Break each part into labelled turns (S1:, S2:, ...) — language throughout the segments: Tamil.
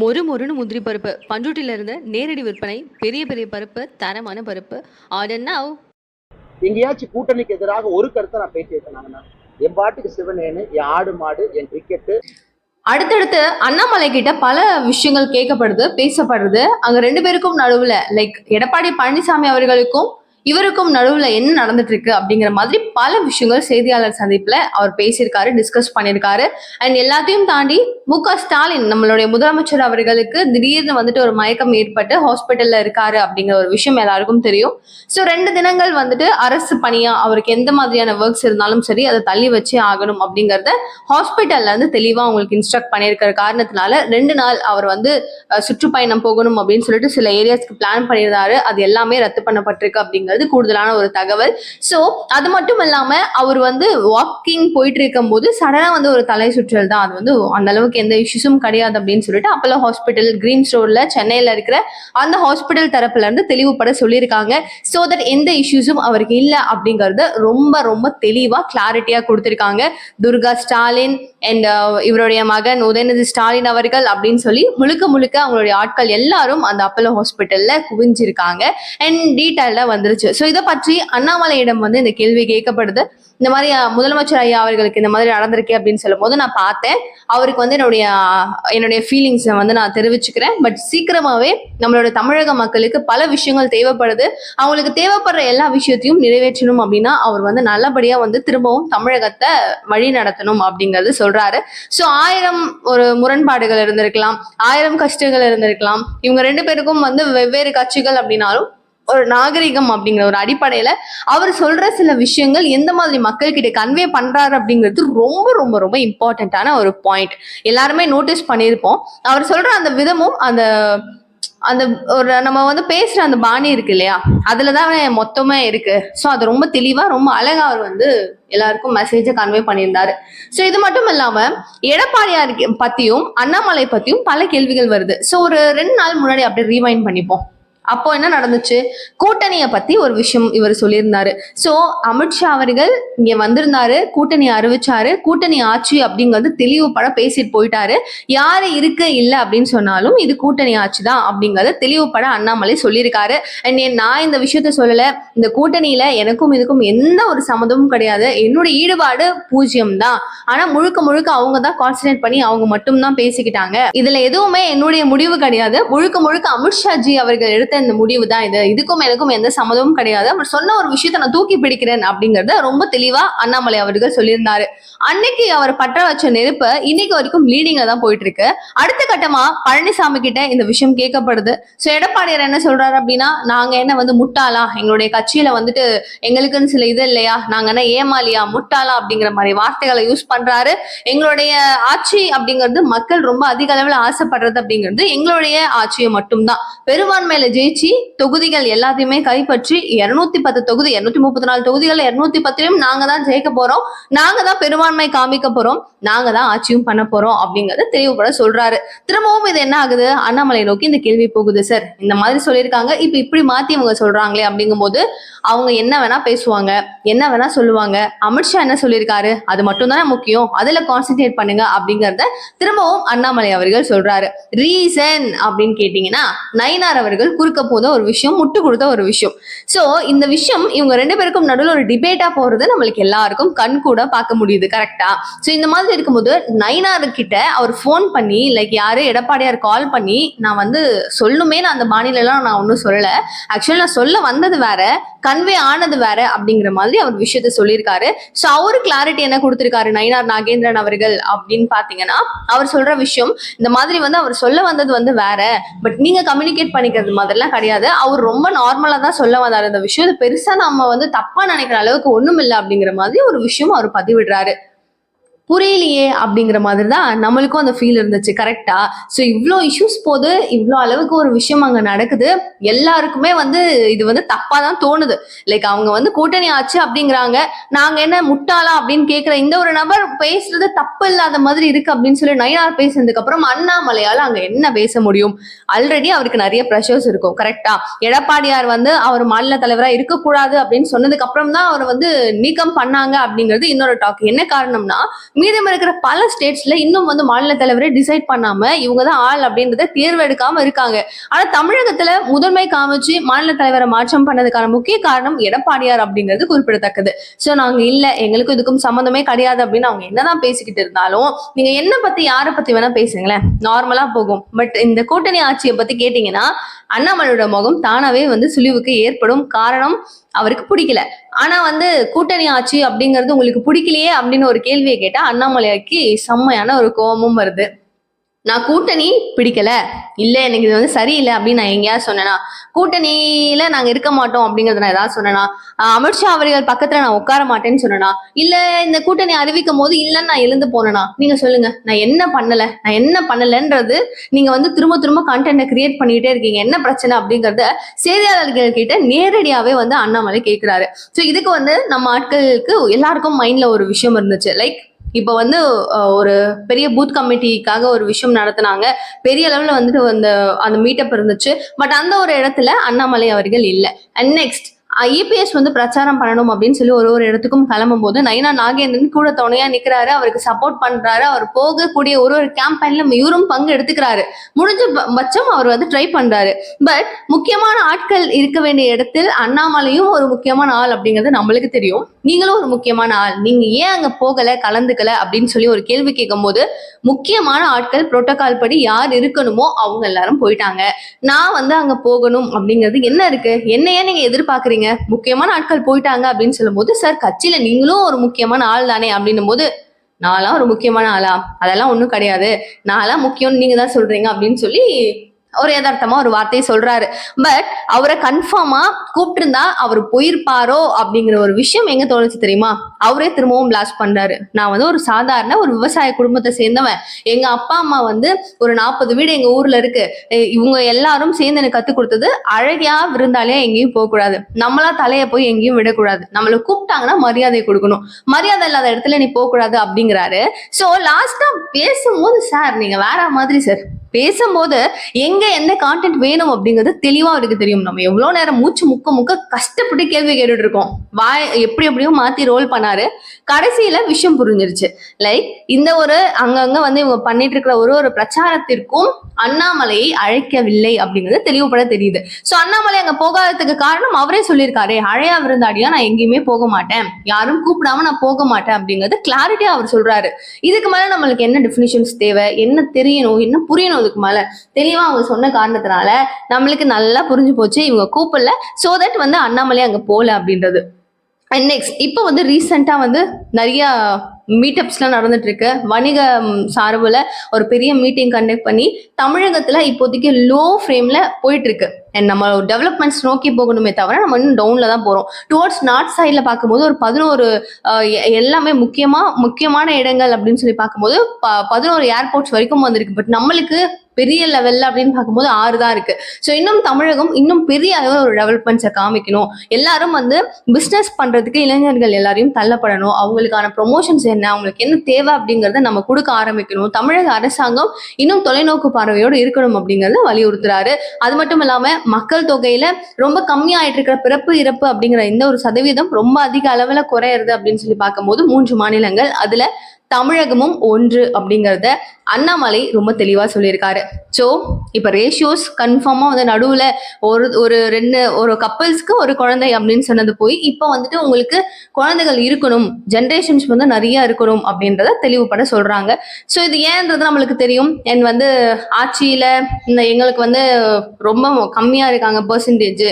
S1: மொறு மொறுன்னு முந்திரி பருப்பு. பண்ருட்டில இருந்து நேரடி விற்பனை பெரிய பெரிய பருப்பு தரமான பருப்பு. ஆர்டர் நவ்
S2: எங்கேயாச்சும் கூட்டணிக்கு எதிராக ஒரு கருத்தை நான் பேசி சொன்னாங்கன்னா என் பாட்டுக்கு சிவனேனு என் ஆடு மாடு என் கிரிக்கெட்டு
S3: அடுத்தடுத்து அண்ணாமலை கிட்ட பல விஷயங்கள் கேட்கப்படுது பேசப்படுது. அங்க ரெண்டு பேருக்கும் நடுவுல லைக் எடப்பாடி பழனிசாமி அவர்களுக்கும் இவருக்கும் நடுவில் என்ன நடந்துட்டு இருக்கு அப்படிங்கிற மாதிரி பல விஷயங்கள் செய்தியாளர் சந்திப்புல அவர் பேசியிருக்காரு டிஸ்கஸ் பண்ணியிருக்காரு. அண்ட் எல்லாத்தையும் தாண்டி மு க ஸ்டாலின் நம்மளுடைய முதலமைச்சர் அவர்களுக்கு திடீர்னு வந்துட்டு ஒரு மயக்கம் ஏற்பட்டு ஹாஸ்பிட்டல்ல இருக்காரு அப்படிங்கிற ஒரு விஷயம் எல்லாருக்கும் தெரியும். ஸோ ரெண்டு தினங்கள் வந்துட்டு அரசு பணியா அவருக்கு எந்த மாதிரியான ஒர்க்ஸ் இருந்தாலும் சரி அதை தள்ளி வச்சே ஆகணும் அப்படிங்கிறத ஹாஸ்பிட்டல்ல இருந்து தெளிவா அவங்களுக்கு இன்ஸ்ட்ரக்ட் பண்ணியிருக்கிற காரணத்தினால ரெண்டு நாள் அவர் வந்து சுற்றுப்பயணம் போகணும் அப்படின்னு சொல்லிட்டு சில ஏரியாஸ்க்கு பிளான் பண்ணியிருந்தாரு. அது எல்லாமே ரத்து பண்ணப்பட்டிருக்கு அப்படிங்கிறது கூடுதலான ஒரு தகவல். ஸோ அது மட்டும் இல்லாம அவர் வந்து வாக்கிங் போயிட்டு இருக்கும் போது சடனா வந்து ஒரு தலை சுற்றல் தான். அது வந்து அந்த அளவுக்கு எந்த இஷ்யூஸும் கிடையாது அப்படின்னு சொல்லிட்டு அப்பலோ ஹாஸ்பிட்டல் கிரீன் ஸ்டோர்ல சென்னையில இருக்கிற அந்த ஹாஸ்பிட்டல் தரப்புல இருந்து தெளிவுபட சொல்லியிருக்காங்க. ஸோ தட் எந்த இஷ்யூஸும் அவருக்கு இல்லை அப்படிங்கறத ரொம்ப ரொம்ப தெளிவா கிளாரிட்டியா கொடுத்திருக்காங்க. துர்கா ஸ்டாலின் அண்ட் uh, இவருடைய மகன் உதயநிதி ஸ்டாலின் அவர்கள் அப்படின்னு சொல்லி முழுக்க முழுக்க அவங்களுடைய ஆட்கள் எல்லாரும் அந்த அப்பலோ ஹாஸ்பிட்டல்ல குவிஞ்சிருக்காங்க. அண்ட் டீட்டெயில்டா வந்துருச்சு. ஸோ இதை பற்றி அண்ணாமலையிடம் வந்து இந்த கேள்வி கேட்கப்படுது. இந்த மாதிரி முதலமைச்சர் ஐயா அவர்களுக்கு இந்த மாதிரி நடந்திருக்கே அப்படின்னு சொல்லும் போது நான் பார்த்தேன். அவருக்கு வந்து என்னுடைய என்னுடைய ஃபீலிங்ஸை வந்து நான் தெரிவிச்சுக்கிறேன். பட் சீக்கிரமாகவே நம்மளோட தமிழக மக்களுக்கு பல விஷயங்கள் தேவைப்படுது. அவங்களுக்கு தேவைப்படுற எல்லா விஷயத்தையும் நிறைவேற்றணும் அப்படின்னா அவர் வந்து நல்லபடியாக வந்து திரும்பவும் தமிழகத்தை வழி நடத்தணும் அப்படிங்கிறது சொல்றாரு. ஸோ ஆயிரம் ஒரு முரண்பாடுகள் இருந்திருக்கலாம். ஆயிரம் கஷ்டங்கள் இருந்திருக்கலாம். இவங்க ரெண்டு பேருக்கும் வந்து வெவ்வேறு கட்சிகள் அப்படின்னாலும் ஒரு நாகரிகம் அப்படிங்கிற ஒரு அடிப்படையில அவர் சொல்ற சில விஷயங்கள் எந்த மாதிரி மக்கள் கிட்ட கன்வே பண்றாரு அப்படிங்கிறது ரொம்ப ரொம்ப ரொம்ப இம்பார்ட்டண்ட்டான ஒரு பாயிண்ட் எல்லாருமே நோட்டீஸ் பண்ணியிருப்போம். அவர் சொல்ற அந்த விதமும் அந்த அந்த ஒரு நம்ம வந்து பேசுற அந்த பாணி இருக்கு இல்லையா? அதுலதான் மொத்தமே இருக்கு. ஸோ அது ரொம்ப தெளிவா ரொம்ப அழகா அவர் வந்து எல்லாருக்கும் மெசேஜை கன்வே பண்ணியிருந்தாரு. ஸோ இது மட்டும் இல்லாம எடப்பாடியார் பத்தியும் அண்ணாமலை பத்தியும் பல கேள்விகள் வருது. ஸோ ஒரு ரெண்டு நாள் முன்னாடி அப்படியே ரீவைண்ட் பண்ணிப்போம். அப்போ என்ன நடந்துச்சு? கூட்டணியை பத்தி ஒரு விஷயம் இவர் சொல்லியிருந்தாரு. ஸோ அமித்ஷா அவர்கள் இங்க வந்திருந்தாரு கூட்டணி அறிவிச்சாரு கூட்டணி ஆட்சி அப்படிங்கிறது தெளிவுபட பேசிட்டு போயிட்டாரு. யாரு இருக்கு இல்லை அப்படின்னு சொன்னாலும் இது கூட்டணி ஆட்சி தான் அப்படிங்கறத தெளிவுபட அண்ணாமலை சொல்லியிருக்காரு. அண்ட் நான் இந்த விஷயத்த சொல்லல. இந்த கூட்டணியில எனக்கும் இதுக்கும் எந்த ஒரு சம்மதமும் கிடையாது. என்னோட ஈடுபாடு பூஜ்ஜியம் தான். ஆனா முழுக்க முழுக்க அவங்க தான் கான்சன்ட்ரேட் பண்ணி அவங்க மட்டும் தான் பேசிக்கிட்டாங்க. இதுல எதுவுமே என்னுடைய முடிவு கிடையாது. முழுக்க முழுக்க அமித்ஷா ஜி அவர்கள் எடுத்த இந்த முடிவு தான் இது. இதுக்கும் எனக்கும் எந்த சம்மதமும் கிடையாது. அவர் சொன்ன ஒரு விஷயத்த நான் தூக்கி பிடிக்கிறேன் அப்படிங்கறத ரொம்ப தெளிவா அண்ணாமலை அவர்கள் சொல்லியிருந்தாரு. அன்னைக்கு அவர் பற்ற வச்ச நெருப்பு இன்னைக்கு வரைக்கும் லீடிங்ல தான் போயிட்டு இருக்கு அடுத்த கட்டமா பழனிசாமி கிட்ட இந்த விஷயம் கேட்கப்படுது. சோ எடப்பாடியார் என்ன சொல்றாரு அப்படின்னா நாங்க என்ன வந்து முட்டாளா? எங்களுடைய கட்சியில வந்துட்டு எங்களுக்குன்னு சில இது இல்லையா? நாங்க என்ன ஏமாலியா முட்டாளா? அப்படிங்கிற மாதிரி வார்த்தைகளை யூஸ் பண்றாரு. எங்களுடைய ஆட்சி அப்படிங்கிறது மக்கள் ரொம்ப அதிக அளவில் ஆசைப்படுறது அப்படிங்கிறது எங்களுடைய ஆட்சியை மட்டும்தான். பெரும்பான்மையில ஜெயி ஜெயிச்சு தொகுதிகள் எல்லாத்தையுமே கைப்பற்றி இருநூத்தி பத்து தொகுதி இருநூத்தி முப்பத்தி நாலு தொகுதிகள் இருநூத்தி பத்திலையும் நாங்க தான் ஜெயிக்க போறோம். நாங்க தான் பெரும்பான்மை காமிக்க போறோம். நாங்க தான் ஆட்சியும் பண்ண போறோம் அப்படிங்கறத தெளிவுபட சொல்றாரு. திரும்பவும் இது என்ன ஆகுது? அண்ணாமலை நோக்கி இந்த கேள்வி போகுது சார் இந்த மாதிரி சொல்லியிருக்காங்க. இப்ப இப்படி மாத்தி இவங்க சொல்றாங்களே அப்படிங்கும் போது அவங்க என்ன வேணா பேசுவாங்க என்ன வேணா சொல்லுவாங்க. அமித்ஷா என்ன சொல்லியிருக்காரு? அது மட்டும் தானே முக்கியம். அதுல கான்சென்ட்ரேட் பண்ணுங்க அப்படிங்கறத திரும்பவும் அண்ணாமலை அவர்கள் சொல்றாரு. ரீசன் அப்படின்னு கேட்டீங்கன்னா நயினார் அவர்கள் குறுக்க போத ஒரு விஷயம் முட்டு கொடுத்த ஒரு விஷயம். சோ இந்த விஷயம் இவங்க ரெண்டு பேருக்கும் நடுவில் ஒரு டிபேட்டா போறது நம்மளுக்கு எல்லாருக்கும் கண் கூட பார்க்க முடியுது கரெக்டா சோ இந்த மாதிரி இருக்கும்போது நைனார் கிட்ட அவர் ஃபோன் பண்ணி லைக் யாரு எடப்பாடியார் கால் பண்ணி நான் வந்து சொல்லுமே நான் அந்த பாணியில எல்லாம் நான் ஒன்றும் சொல்லல. ஆக்சுவலி நான் சொல்ல வந்தது வேற கன்வே ஆனது வேற அப்படிங்கிற மாதிரி அவர் விஷயத்த சொல்லியிருக்காரு. ஸோ அவரு கிளாரிட்டி என்ன கொடுத்திருக்காரு? நயினார் நாகேந்திரன் அவர்கள் அப்படின்னு பாத்தீங்கன்னா அவர் சொல்ற விஷயம் இந்த மாதிரி வந்து அவர் சொல்ல வந்தது வந்து வேற பட் நீங்க கம்யூனிகேட் பண்ணிக்கிறது மாதிரிலாம் கிடையாது. அவர் ரொம்ப நார்மலா தான் சொல்ல வந்தார் இந்த விஷயம். பெருசா நம்ம வந்து தப்பா நினைக்கிற அளவுக்கு ஒண்ணும் இல்லை அப்படிங்கிற மாதிரி ஒரு விஷயம் அவர் பதிவிடுறாரு. புரியலையே அப்படிங்கிற மாதிரி தான் நம்மளுக்கும் அந்த ஃபீல் இருந்துச்சு கரெக்டா ஸோ இவ்வளோ இஷ்யூஸ் போது இவ்வளோ அளவுக்கு ஒரு விஷயம் அங்கே நடக்குது. எல்லாருக்குமே வந்து இது வந்து தப்பாக தான் தோணுது. லைக் அவங்க வந்து கூட்டணி ஆச்சு அப்படிங்கிறாங்க. நாங்கள் என்ன முட்டாளா அப்படின்னு கேட்குற இந்த ஒரு நபர் பேசுறது தப்பு இல்லாத மாதிரி இருக்கு அப்படின்னு சொல்லி நயினார் பேசுனதுக்கு அப்புறம் அண்ணாமலையால் அங்கே என்ன பேச முடியும்? ஆல்ரெடி அவருக்கு நிறைய ப்ரெஷர்ஸ் இருக்கும் கரெக்டா எடப்பாடியார் வந்து அவர் மாநில தலைவராக இருக்கக்கூடாது அப்படின்னு சொன்னதுக்கு அப்புறம் தான் அவர் வந்து நீக்கம் பண்ணாங்க அப்படிங்கிறது இன்னொரு டாக் என்ன காரணம்னா மீதம் இருக்கிற பல ஸ்டேட்ஸ்ல இன்னும் வந்து மாநில தலைவரை டிசைட் பண்ணாம இவங்க தான் ஆள் அப்படின்றத தேர்வு எடுக்காம இருக்காங்க. ஆனா தமிழகத்துல முதன்மை காமிச்சு மாநில தலைவரை மாற்றம் பண்ணதுக்கான முக்கிய காரணம் எடப்பாடியார் அப்படிங்கிறது குறிப்பிடத்தக்கது. சோ நாங்க இல்ல எங்களுக்கும் இதுக்கும் சம்மந்தமே கிடையாது அப்படின்னு அவங்க என்னதான் பேசிக்கிட்டு இருந்தாலும் நீங்க என்ன பத்தி யாரை பத்தி வேணா பேசுங்களேன். நார்மலா போகும். பட் இந்த கூட்டணி ஆட்சியை பத்தி கேட்டீங்கன்னா அண்ணாமலையோட முகம் தானாவே வந்து சுழிவுக்கு ஏற்படும் காரணம் அவருக்கு பிடிக்கல. ஆனா வந்து கூட்டணி ஆட்சி அப்படிங்கிறது உங்களுக்கு பிடிக்கலையே அப்படின்னு ஒரு கேள்வியை கேட்டா அண்ணாமலைக்கு செம்மையான ஒரு கோபமும் வருது. நான் கூட்டணி பிடிக்கல. இல்ல எனக்கு இது வந்து சரியில்லை அப்படின்னு நான் எங்கேயாவது சொன்னேனா? கூட்டணியில நாங்க இருக்க மாட்டோம் அப்படிங்கறத நான் ஏதாவது சொன்னேனா? அமித்ஷா அவர்கள் பக்கத்துல நான் உட்கார மாட்டேன்னு சொன்னேனா? இல்ல இந்த கூட்டணி அறிவிக்கும் போது இல்லைன்னு நான் எழுந்து போனேனா? நீங்க சொல்லுங்க. நான் என்ன பண்ணல? நான் என்ன பண்ணலன்றது நீங்க வந்து திரும்ப திரும்ப கண்டென்ட்டை கிரியேட் பண்ணிட்டே இருக்கீங்க. என்ன பிரச்சனை அப்படிங்கறத செய்தியாளர்கள் கிட்ட நேரடியாவே வந்து அண்ணாமலை கேட்கிறாரு. ஸோ இதுக்கு வந்து நம்ம ஆட்களுக்கு எல்லாருக்கும் மைண்ட்ல ஒரு விஷயம் இருந்துச்சு. லைக் இப்போ வந்து ஒரு பெரிய பூத் கமிட்டிக்காக ஒரு விஷயம் நடத்தினாங்க. பெரிய அளவில் வந்துட்டு அந்த அந்த மீட்டப் இருந்துச்சு. பட் அந்த ஒரு இடத்துல அண்ணாமலை அவர்கள் இல்லை. அண்ட் நெக்ஸ்ட் இபிஎஸ் வந்து பிரச்சாரம் பண்ணணும் அப்படின்னு சொல்லி ஒரு ஒரு இடத்துக்கும் கிளம்பும் போது நைனா நாகேந்திரன் கூட துணையா நிக்கிறாரு அவருக்கு சப்போர்ட் பண்றாரு அவர் போகக்கூடிய ஒரு ஒரு கேம்பெயின்ல இவரும் பங்கு எடுத்துக்கிறாரு. முடிஞ்ச பட்சம் அவர் வந்து ட்ரை பண்றாரு. பட் முக்கியமான ஆட்கள் இருக்க வேண்டிய இடத்தில் அண்ணாமலையும் ஒரு முக்கியமான ஆள் அப்படிங்கிறது நம்மளுக்கு தெரியும். நீங்களும் ஒரு முக்கியமான ஆள். நீங்க ஏன் அங்க போகல கலந்துக்கல அப்படின்னு சொல்லி ஒரு கேள்வி கேட்கும் போது முக்கியமான ஆட்கள் புரோட்டோகால் படி யார் இருக்கணுமோ அவங்க எல்லாரும் போயிட்டாங்க. நான் வந்து அங்க போகணும் அப்படிங்கிறது என்ன இருக்கு? என்ன ஏன் நீங்க எதிர்பார்க்கறீங்க? முக்கியமான ஆட்கள் போயிட்டாங்க அப்படின்னு சொல்லும்போது சார் கட்சியில நீங்களும் ஒரு முக்கியமான ஆள் தானே? அப்படின்னும் போது நான்லாம் ஒரு முக்கியமான ஆளா? அதெல்லாம் ஒன்றும் கிடையாது. நான்லாம் முக்கியம்னு நீங்க தான் சொல்றீங்க அப்படின்னு சொல்லி ஒரு யதார்த்தமா ஒரு வார்த்தையை சொல்றாரு. பட் அவரை கன்ஃபார்மா கூப்பிட்டிருந்தா அவர் போயிருப்பாரோ அப்படிங்கிற ஒரு விஷயம் எங்க தோணுச்சு தெரியுமா? அவரே திரும்பவும் பிளாஸ்ட் பண்றாரு. நான் வந்து ஒரு சாதாரண ஒரு விவசாய குடும்பத்தை சேர்ந்தவன். எங்க அப்பா அம்மா வந்து ஒரு நாற்பது வீடு எங்க ஊர்ல இருக்கு. இவங்க எல்லாரும் சேர்ந்து எனக்கு கத்து கொடுத்தது அழகியா விருந்தாளியா எங்கேயும் போக கூடாது. நம்மளா தலைய போய் எங்கேயும் விடக்கூடாது. நம்மளை கூப்பிட்டாங்கன்னா மரியாதை கொடுக்கணும். மரியாதை இல்லாத இடத்துல நீ போக கூடாது அப்படிங்கிறாரு. சோ லாஸ்டா பேசும்போது சார் நீங்க வேற மாதிரி சார் பேசும்போது எங்க எந்த கான்டென்ட் வேணும் அப்படிங்கிறது தெளிவா அவருக்கு தெரியும். நம்ம எவ்வளவு நேரம் மூச்சு முக்க முக்க கஷ்டப்பட்டு கேள்வி கேட்டுட்டு இருக்கோம். வாய் எப்படி எப்படியோ மாத்தி ரோல் பண்ண பண்ணாரு கடைசியில விஷயம் புரிஞ்சிருச்சு. லைக் இந்த ஒரு அங்கங்க வந்து இவங்க பண்ணிட்டு இருக்கிற ஒரு ஒரு பிரச்சாரத்திற்கும் அண்ணாமலையை அழைக்கவில்லை அப்படிங்கிறது தெளிவுபட தெரியுது. சோ அண்ணாமலை அங்க போகாததுக்கு காரணம் அவரே சொல்லியிருக்காரு. அழையா விருந்தாடியா நான் எங்கேயுமே போக மாட்டேன். யாரும் கூப்பிடாம நான் போக மாட்டேன். அப்படிங்கறது கிளாரிட்டியா அவர் சொல்றாரு. இதுக்கு மேல நம்மளுக்கு என்ன டெஃபினிஷன்ஸ் தேவை? என்ன தெரியணும்? என்ன புரியணும் இதுக்கு மேல? தெளிவா அவங்க சொன்ன காரணத்தினால நம்மளுக்கு நல்லா புரிஞ்சு போச்சு. இவங்க கூப்பிடல. சோ தட் வந்து அண்ணாமலை அங்க போல அப்படின்றது. அண்ட் நெக்ஸ்ட் இப்போ வந்து ரீசெண்டாக வந்து நிறைய மீட்டப்ஸ்லாம் நடந்துட்டு இருக்கு வணிக சார்பில் ஒரு பெரிய மீட்டிங் கண்டக்ட் பண்ணி தமிழகத்தில் இப்போதைக்கு லோ ஃப்ரேமில் போயிட்டு இருக்கு அண்ட் நம்ம டெவலப்மெண்ட்ஸ் நோக்கி போகணுமே தவிர நம்ம இன்னும் டவுனில் தான் போகிறோம் டுவர்ட்ஸ் நார்த் சைடில் பார்க்கும்போது ஒரு பதினோரு எ- எல்லாமே முக்கியமாக முக்கியமான இடங்கள் அப்படின்னு சொல்லி பார்க்கும்போது ப- பதினோரு ஏர்போர்ட்ஸ் வரைக்கும் வந்திருக்கு. பட் நம்மளுக்கு பெரிய லெவல்ல அப்படின்னு பார்க்கும்போது ஆறு தான் இருக்கு. ஸோ இன்னும் தமிழகம் இன்னும் பெரிய அளவில் ஒரு டெவலப்மெண்ட்ஸை காமிக்கணும். எல்லாரும் வந்து பிஸ்னஸ் பண்றதுக்கு இளைஞர்கள் எல்லாரையும் தள்ளப்படணும். அவங்களுக்கான ப்ரொமோஷன்ஸ் என்ன அவங்களுக்கு என்ன தேவை அப்படிங்கறத நம்ம கொடுக்க ஆரம்பிக்கணும். தமிழக அரசாங்கம் இன்னும் தொலைநோக்கு பார்வையோடு இருக்கணும் அப்படிங்கறத வலியுறுத்துறாரு. அது மட்டும் இல்லாம மக்கள் தொகையில ரொம்ப கம்மியாயிட்டு இருக்கிற பிறப்பு இறப்பு அப்படிங்கிற இந்த ஒரு சதவீதம் ரொம்ப அதிக அளவுல குறையிறது அப்படின்னு சொல்லி பார்க்கும்போது மூன்று மாநிலங்கள் அதுல தமிழகமும் ஒன்று அப்படிங்கிறத அண்ணாமலை ரொம்ப தெளிவாக சொல்லியிருக்காரு. ஸோ இப்போ ரேஷியோஸ் கன்ஃபார்மாக வந்து நடுவில் ஒரு ஒரு ரெண்டு ஒரு கப்பல்ஸ்க்கு ஒரு குழந்தை அப்படின்னு சொன்னது போய் இப்போ வந்துட்டு உங்களுக்கு குழந்தைகள் இருக்கணும் ஜென்ரேஷன்ஸ் வந்து நிறைய இருக்கணும் அப்படின்றத தெளிவுபட சொல்கிறாங்க ஸோ இது ஏன்றது நம்மளுக்கு தெரியும்? என் வந்து ஆட்சியில் இந்த எங்களுக்கு வந்து ரொம்ப கம்மியாக இருக்காங்க பர்சன்டேஜ்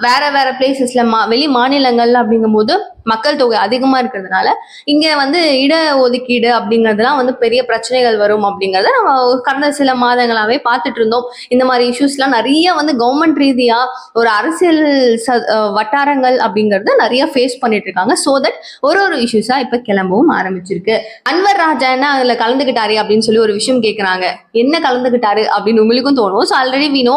S3: வேற வேற பிளேசஸ்ல மா வெளி மாநிலங்கள்ல அப்படிங்கும்போது மக்கள் தொகை அதிகமா இருக்கிறதுனால இங்க வந்து இட ஒதுக்கீடு அப்படிங்கறதுலாம் வந்து பெரிய பிரச்சனைகள் வரும் அப்படிங்கறத நம்ம கடந்த சில மாதங்களாவே பார்த்துட்டு இருந்தோம். இந்த மாதிரி இஷ்யூஸ்லாம் நிறைய வந்து கவர்மெண்ட் ரீதியா ஒரு அரசியல் ச- வட்டாரங்கள் அப்படிங்கறத நிறைய ஃபேஸ் பண்ணிட்டு இருக்காங்க. சோ தட் ஒரு ஒரு இஷ்யூஸா இப்ப கிளம்பவும் ஆரம்பிச்சிருக்கு. அன்வர் ராஜா என்ன அதுல கலந்துகிட்டாரு அப்படின்னு சொல்லி ஒரு விஷயம் கேக்குறாங்க. என்ன கலந்துகிட்டாரு அப்படின்னு உங்களுக்கும் தோணும். ஸோ ஆல்ரெடி வினோ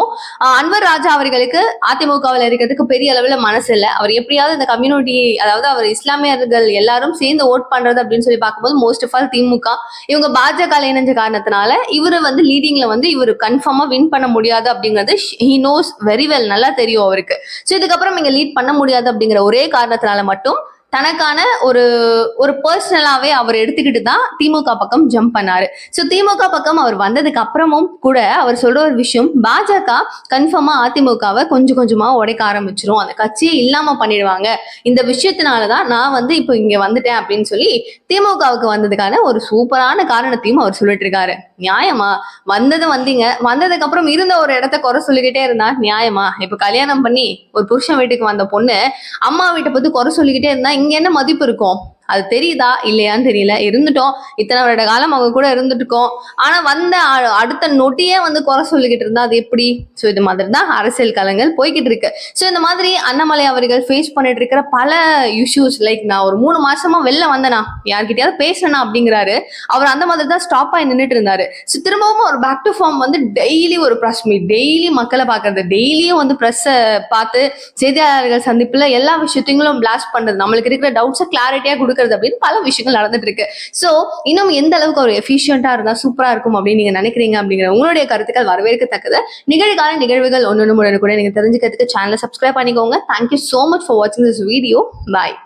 S3: அன்வர் ராஜா அவர்களுக்கு அதிமுகவில் இருக்கிறதுக்கு பெரிய அளவுல மனசு இல்லை. அவர் எப்படியாவது இந்த கம்யூனிட்டி அதாவது அவர் இஸ்லாமியர்கள் எல்லாரும் சேர்ந்து ஓட் பண்றது அப்படின்னு சொல்லி பார்க்கும்போது மோஸ்ட் ஆஃப் ஆல் திமுக. இவங்க பாஜக இணைஞ்ச காரணத்தினால இவரு வந்து லீடிங்ல வந்து இவர் கன்ஃபார்மா வின் பண்ண முடியாது அப்படிங்கிறது ஹி நோஸ் வெரி வெல் நல்லா தெரியும் அவருக்கு. ஸோ இதுக்கப்புறம் இங்க லீட் பண்ண முடியாது அப்படிங்கிற ஒரே காரணத்தினால மட்டும் தனக்கான ஒரு ஒரு பர்சனலாவே அவர் எடுத்துக்கிட்டு தான் திமுக பக்கம் ஜம்ப் பண்ணாரு. ஸோ திமுக பக்கம் அவர் வந்ததுக்கு அப்புறமும் கூட அவர் சொல்ற ஒரு விஷயம் பாஜக கன்ஃபார்மா அதிமுகவை கொஞ்சம் கொஞ்சமா உடைக்க ஆரம்பிச்சிரும். அந்த கட்சியை இல்லாம பண்ணிடுவாங்க. இந்த விஷயத்தினாலதான் நான் வந்து இப்போ இங்க வந்துட்டேன் அப்படின்னு சொல்லி திமுகவுக்கு வந்ததுக்கான ஒரு சூப்பரான காரணத்தையும் அவர் சொல்லிட்டு இருக்காரு. நியாயமா? வந்தது வந்தீங்க. வந்ததுக்கு அப்புறம் இருந்த ஒரு இடத்த குறை சொல்லிக்கிட்டே இருந்தா நியாயமா? இப்ப கல்யாணம் பண்ணி ஒரு புருஷன் வீட்டுக்கு வந்த பொண்ணு அம்மா வீட்டை பத்தி குறை சொல்லிக்கிட்டே இருந்தா இங்க என்ன மதிப்பு இருக்கும்? அது தெரியுதா? இல்லையான்னு தெரியல. இருந்துட்டோம். இத்தனை வருட காலம் அவங்க கூட இருந்துட்டுக்கோம் ஆனா வந்த அடுத்த நொட்டியே வந்து குறை சொல்லிக்கிட்டு இருந்தா அது எப்படி? ஸோ இது மாதிரி தான் அரசியல் களங்கள் போய்கிட்டு இருக்கு. ஸோ இந்த மாதிரி அண்ணாமலை அவர்கள் ஃபேஸ் பண்ணிட்டு இருக்கிற பல இஷ்யூஸ் லைக் நான் ஒரு மூணு மாசமா வெளில வந்தேனா யார்கிட்டயாவது பேசினா அப்படிங்கிறாரு. அவர் அந்த மாதிரி தான் ஸ்டாப் ஆகி நின்றுட்டு இருந்தாரு. ஸோ திரும்பவும் ஒரு பேக் டு ஃபார்ம் வந்து டெய்லி ஒரு ப்ரெஸ் மீட் டெய்லி மக்களை பார்க்கறது. டெய்லியும் வந்து ப்ரெஸ்ஸை பார்த்து செய்தியாளர்கள் சந்திப்புல எல்லா விஷயத்தையும் பிளாஸ்ட் பண்றது. நம்மளுக்கு இருக்கிற டவுட்ஸை கிளாரிட்டியா கொடுக்கறது அப்படின்னு பல விஷயங்கள் நடந்துட்டு இருக்கு. ஸோ இன்னும் எந்த அளவுக்கு ஒரு எஃபிஷியண்டா இருந்தா சூப்பரா இருக்கும் அப்படின்னு நீங்க நினைக்கிறீங்க அப்படிங்கிற உங்களுடைய கருத்துக்கள் வரவேற்கத்தக்கது. நிகழ்கால நிகழ்வுகள் ஒன்று கூட நீங்க தெரிஞ்சுக்கிறதுக்கு சேனலை சப்ஸ்கிரைப் பண்ணிக்கோங்க. Thank you so much for வாட்சிங் திஸ் வீடியோ பாய்